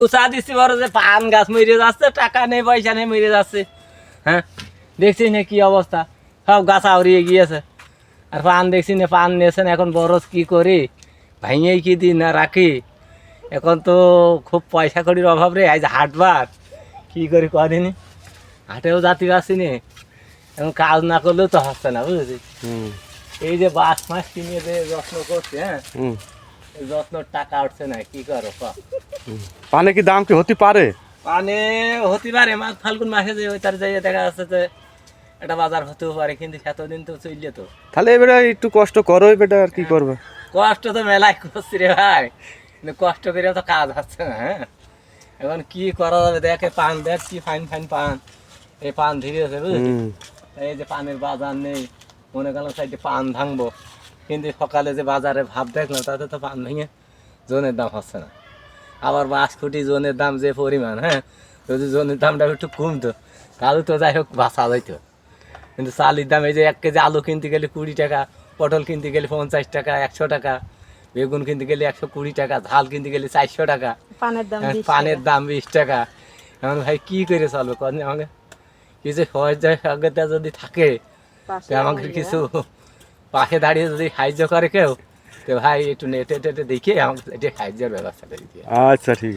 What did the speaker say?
উচা দিচ্ছি বড় যে পান গাছ মরে যাচ্ছে টাকা নেই পয়সা নেই মরে যাচ্ছে। হ্যাঁ? দেখছি না কি অবস্থা। সব গাছ আউরিয়ে গিয়েছে। আর পান দেখছি না পান নিয়েছেন এখন বরস কি করি? ভাইয়েই কি দিই না রাখি? এখন তো খুব পয়সা কড়ির অভাব রে আজ হাটবার কি করি কদিনই হাটেও যাতে পারছি নি। এখন কাজ না করলেও তো হচ্ছে না বুঝেছি? এই যে বাস মাস কিনে যে যত্ন করছে হ্যাঁ? যত্ন টাকা উঠছে না কি করো ক পানে কি দাম কি হতে পারে? পানে হতে পারে। মাঘ ফাল্গুন মাসে যে ওই তার যাইয়ে দেখা যাচ্ছে যে এটা বাজার হতেও পারে কিন্তু সেতদিন তো চললে তো। তাহলে এবারে একটু কষ্ট করো বেটা আর কি করবে? কষ্ট তো মেলায় করছি রে ভাই। কিন্তু কষ্ট করে তো কাজ হচ্ছে না হ্যাঁ। এখন কি করা যাবে? দেখে পান দেখ কি ফাইন ফাইন পান। এই পান ধীরে আছে বুঝলি? এই যে পানের বাজার নেই মনে করলাম সাইডে পান ভাঙবো। কিন্তু সকালে যে বাজারে ভাব দেখলাম তাতে তো পান ভেঙে জোনের দাম হচ্ছে না। আবার বাস ফুটি জোনের দাম যে পরিমাণ হ্যাঁ? যদি জোনের দামটা একটু কমতো তাহলে তো যাই হোক বাঁচা যাইতো। কিন্তু চালির দাম এই যে এক কেজি আলু কিনতে গেলে কুড়ি টাকা পটল কিনতে গেলে পঞ্চাশ টাকা একশো টাকা বেগুন কিনতে গেলে একশো কুড়ি টাকা ঝাল কিনতে গেলে চারশো টাকা পানের দাম বিশ পানের টাকা। দাম বিশ টাকা। এখন ভাই কি করে চলবে কদিন আমাকে? কিছু সহজে সঙ্গেটা যদি থাকে আমাকে কিছু পাশে দাঁড়িয়ে যদি সাহায্য করে কেউ তো ভাই একটু নেটে টেটে দেখে আমাকে সাহায্যের ব্যবস্থা করে দিয়ে আচ্ছা ঠিক আছে।